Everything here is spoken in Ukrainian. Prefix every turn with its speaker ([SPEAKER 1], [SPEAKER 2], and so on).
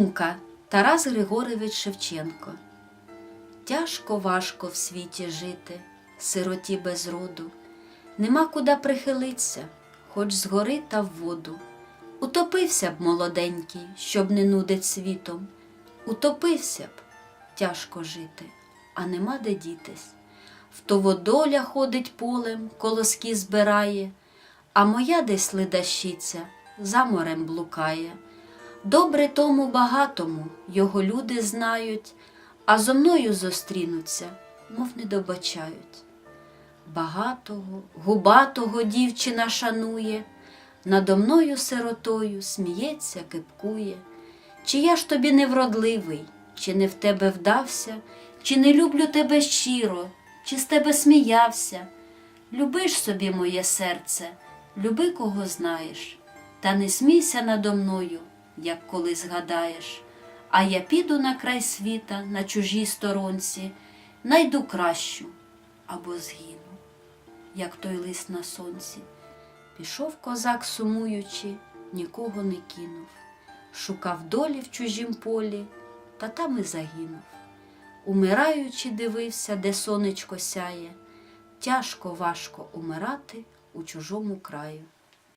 [SPEAKER 1] Думка Тарас Григорович Шевченко. Тяжко важко в світі жити, сироті без роду. Нема куди прихилиться, хоч згори та в воду. Утопився б молоденький, щоб не нудить світом. Утопився б, тяжко жити, а нема де дітись. Втоводоля ходить полем, колоски збирає, а моя десь ледащиця за морем блукає. Добре тому багатому його люди знають, а зо мною зустрінуться, мов не добачають. Багатого, губатого дівчина шанує, надо мною сиротою сміється, кипкує. Чи я ж тобі невродливий, чи не в тебе вдався, чи не люблю тебе щиро, чи з тебе сміявся. Любиш собі моє серце, люби кого знаєш, та не смійся надо мною, як коли згадаєш. А я піду на край світа, на чужій сторонці, найду кращу або згину, як той лист на сонці. Пішов козак, сумуючи, нікого не кинув, шукав долі в чужім полі, та там і загинув. Умираючи, дивився, де сонечко сяє, тяжко важко умирати у чужому краю.